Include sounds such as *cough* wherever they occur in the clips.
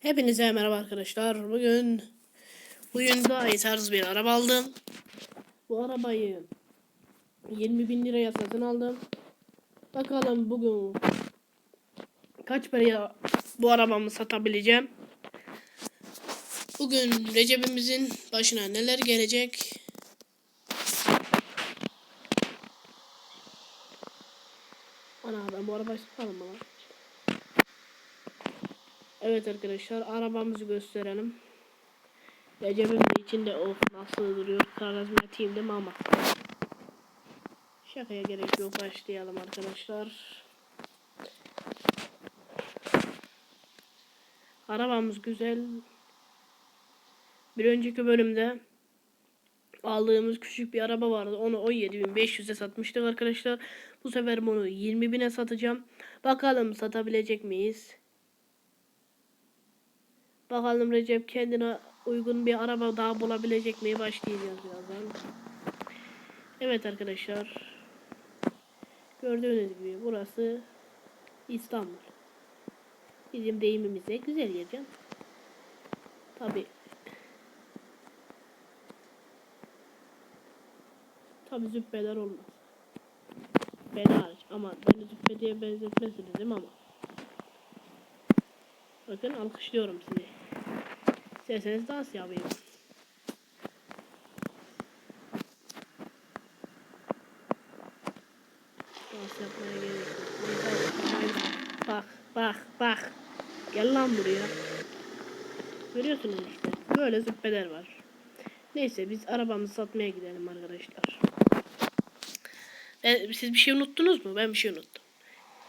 Hepinize merhaba arkadaşlar. Bugün bugün daha iyi tarz bir araba aldım. Bu arabayı 20 bin liraya satın aldım. Bakalım bugün kaç paraya bu arabamı satabileceğim. Bugün Recep'imizin başına neler gelecek? Ana ben bu arabayı satalım lan? Evet arkadaşlar arabamızı gösterelim. Recep'in de içinde of nasıl duruyor karazma atayım değil mi ama. Şakaya gerek yok başlayalım arkadaşlar. Arabamız güzel. Bir önceki bölümde aldığımız küçük bir araba vardı. Onu 17.500'e satmıştık arkadaşlar. Bu sefer bunu 20.000'e satacağım. Bakalım satabilecek miyiz? Bakalım Recep kendine uygun bir araba daha bulabilecek mi? Başlayacağız birazdan. Evet arkadaşlar. Gördüğünüz gibi burası İstanbul. Bizim deyimimize güzel yer canım. Tabi. Tabi züppeler olmaz. Ben ama beni züppe diye benzetmesiniz değil mi ama? Bakın alkışlıyorum sizi. İsterseniz dans yapayım. Dans yapmaya gerek yok. Bak bak bak. Gel lan buraya. Görüyorsunuz işte. Böyle züppeler var. Neyse biz arabamızı satmaya gidelim arkadaşlar. Ben, siz bir şey unuttunuz mu? Ben bir şey unuttum.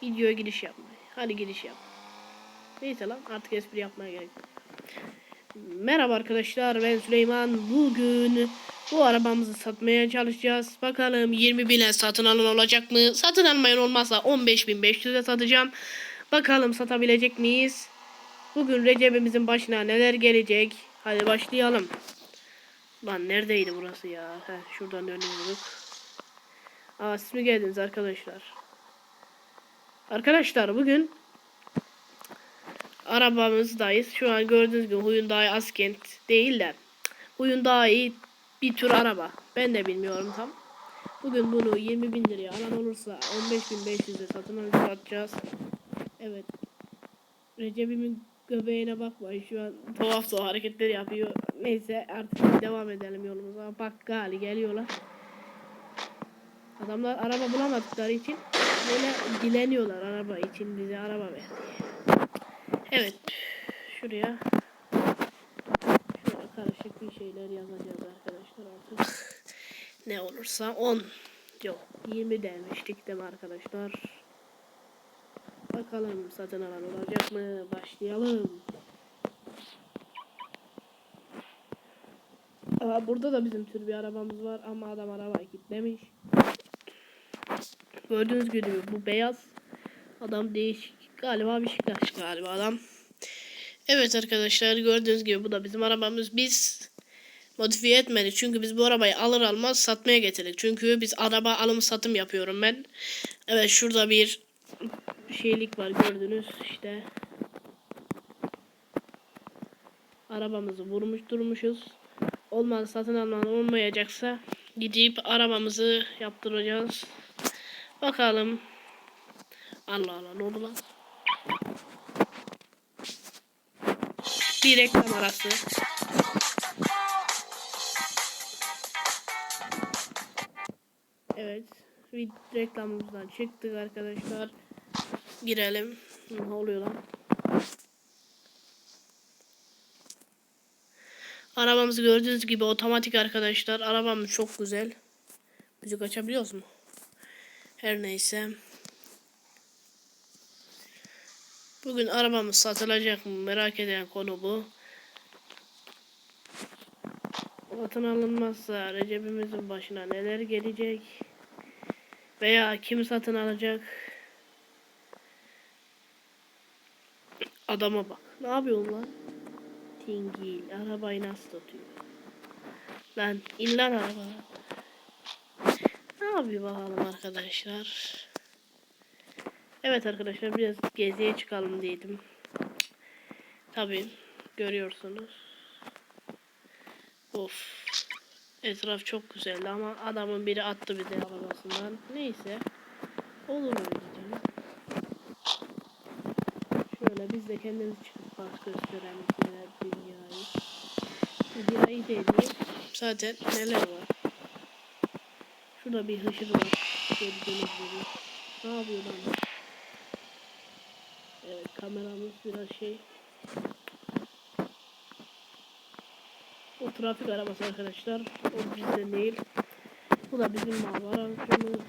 Videoya giriş yapmayı. Hadi giriş yap. Neyse lan artık espri yapmaya gerek yok. Merhaba arkadaşlar ben Süleyman. Bugün bu arabamızı satmaya çalışacağız. Bakalım 20 bine satın alın olacak mı? Satın almayan olmazsa 15.500'e satacağım. Bakalım satabilecek miyiz? Bugün Recep'imizin başına neler gelecek? Hadi başlayalım. Lan neredeydi burası ya? Heh, şuradan dönüyorduk. Aa siz mi geldiniz arkadaşlar? Arkadaşlar bugün arabamızdayız. Şu an gördüğünüz gibi Hyundai Askent değil de Hyundai bir tür araba. Ben de bilmiyorum tam. Bugün bunu 20 bin liraya alan olursa 15.500'e satın satacağız. Evet. Recep'imin göbeğine bakmayın. Şu an tuhaf tuhaf hareketler yapıyor. Neyse artık devam edelim yolumuza. Bak gali geliyorlar. Adamlar araba bulamadıkları için böyle dileniyorlar araba için bize araba ver diye. Evet. Şuraya şöyle karışık bir şeyler yazacağız arkadaşlar artık. *laughs* ne olursa 10 yok 20 demiştik değil arkadaşlar? Bakalım satın alan olacak mı? Başlayalım. Aa, burada da bizim tür bir arabamız var ama adam arabayı kilitlemiş. Gördüğünüz gibi bu beyaz adam değişik galiba Beşiktaş galiba adam. Evet arkadaşlar gördüğünüz gibi bu da bizim arabamız. Biz modifiye etmedik. Çünkü biz bu arabayı alır almaz satmaya getirdik. Çünkü biz araba alım satım yapıyorum ben. Evet şurada bir şeylik var gördünüz işte. Arabamızı vurmuş durmuşuz. Olmaz satın alman olmayacaksa gidip arabamızı yaptıracağız. Bakalım. Allah Allah ne oldu lan? Bir reklam arası. Evet. Bir reklamımızdan çıktık arkadaşlar. Girelim. Ne oluyor lan? Arabamızı gördüğünüz gibi otomatik arkadaşlar. Arabamız çok güzel. Müzik açabiliyoruz mu? Her neyse. Bugün arabamız satılacak mı merak eden konu bu. Satın alınmazsa Recep'imizin başına neler gelecek? Veya kim satın alacak? Adama bak. Ne yapıyorsun lan? Tingil. Arabayı nasıl tutuyor? Lan in lan. Ne yapıyor bakalım arkadaşlar? Evet arkadaşlar biraz geziye çıkalım dedim. Tabii görüyorsunuz. Of. Etraf çok güzeldi ama adamın biri attı bir de arabasından. Neyse. Olur öyle canım. Şöyle biz de kendimiz çıkıp bak gösterelim dünyayı. Dünyayı dediğim zaten neler var. Şurada bir hışır var. Gördüğünüz gibi. Ne yapıyor lan? Kameramız biraz şey. O trafik arabası arkadaşlar. O bizde değil. Bu da bizim mal aracımız.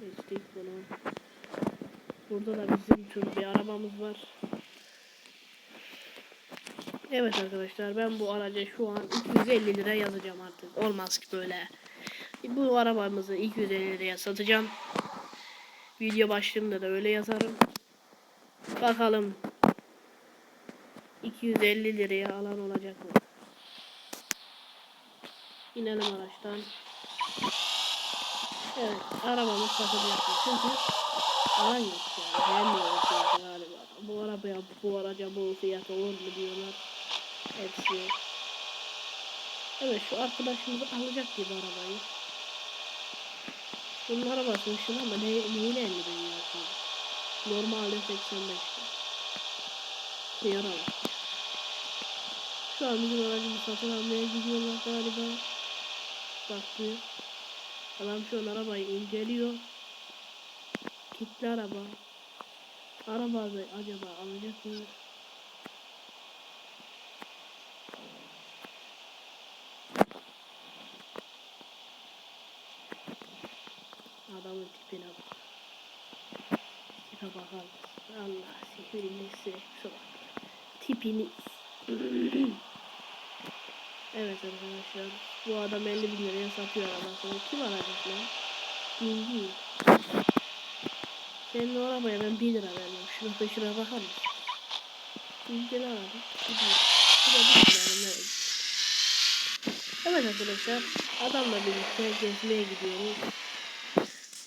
Geçtik bunu. Burada da bizim tür bir arabamız var. Evet arkadaşlar ben bu araca şu an 250 lira yazacağım artık. Olmaz ki böyle. Bu arabamızı 250 liraya satacağım. Video başlığında da öyle yazarım. Bakalım 250 liraya alan olacak mı? İnelim araçtan. Evet arabamız satılacak. Çünkü alan yok yani. Beğenmiyoruz çünkü galiba. Bu arabaya bu araca bu fiyat olur mu diyorlar. Hepsi. Evet şu arkadaşımız alacak gibi arabayı. Bunun arabası şuna ama ne, neyle 50 bin ya şimdi? Normalde 85 bin. Yarar. Şu an bizim aracımızı satın almaya gidiyorlar galiba. Baktı. Adam şu an arabayı inceliyor. Kilitli araba. Arabayı acaba alacak mı? Adamın tipine bak. Mısın? Allah sihirli sürekli bak. Tipini. evet arkadaşlar. Bu adam 50 bin liraya satıyor arabasını. Kim alacak lan? Bilgi. Senin o arabaya ben 1 lira verdim. Şuna peşine bakar mısın? Bilgili aradım. Gidiyor. Bu da 1 lira verdim. Evet arkadaşlar. Adamla birlikte gezmeye gidiyoruz.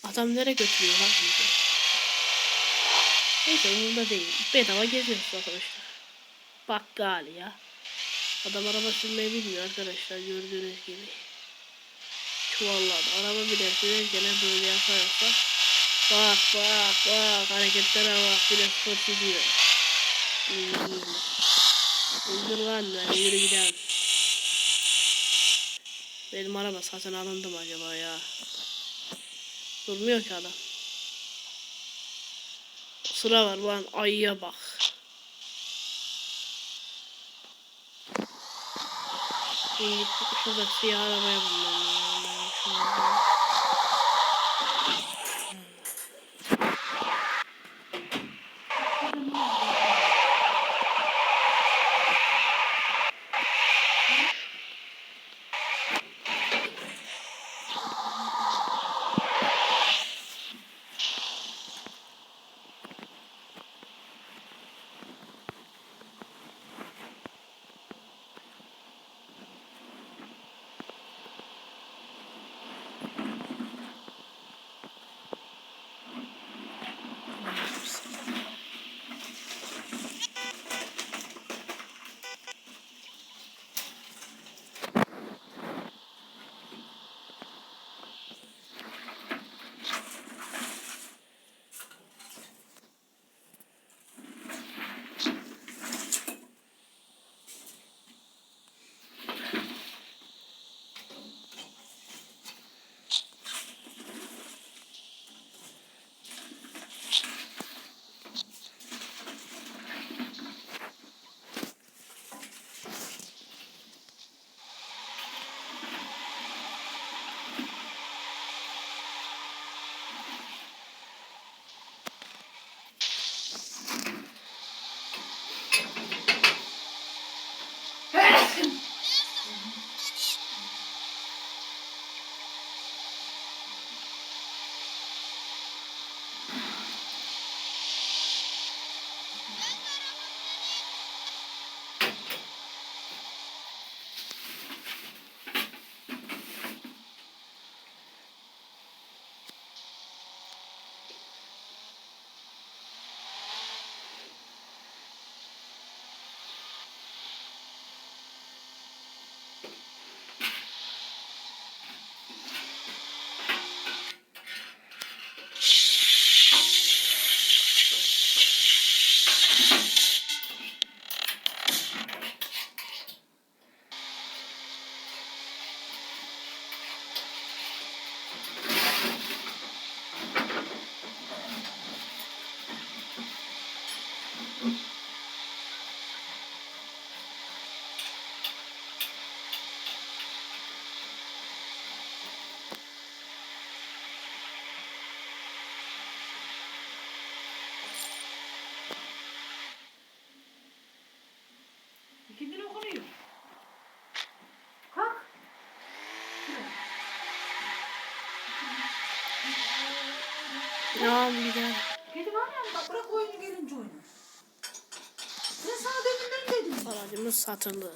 Adam nereye götürüyor lan? Neyse umurumda değil. Bedava geziyoruz arkadaşlar. Bakkal ya. Adam araba sürmeyi bilmiyor arkadaşlar gördüğünüz gibi. Çuvalladı. Araba bile sürerken böyle yaparsa. Bak bak bak hareketlere bak bir de spor gidiyor. Öldür lan ben yürü gidelim. Benim araba satın alındı mı acaba ya? Durmuyor ki adam. Sıra var lan ayıya bak. Şimdi şurada siyah arabaya bulmam lazım. Kendini okunuyor. Kalk. Ya güzel. Kedi var ya bak bırak oyunu gelince oynar. Ben sana deminden dedim. Aracımız satıldı.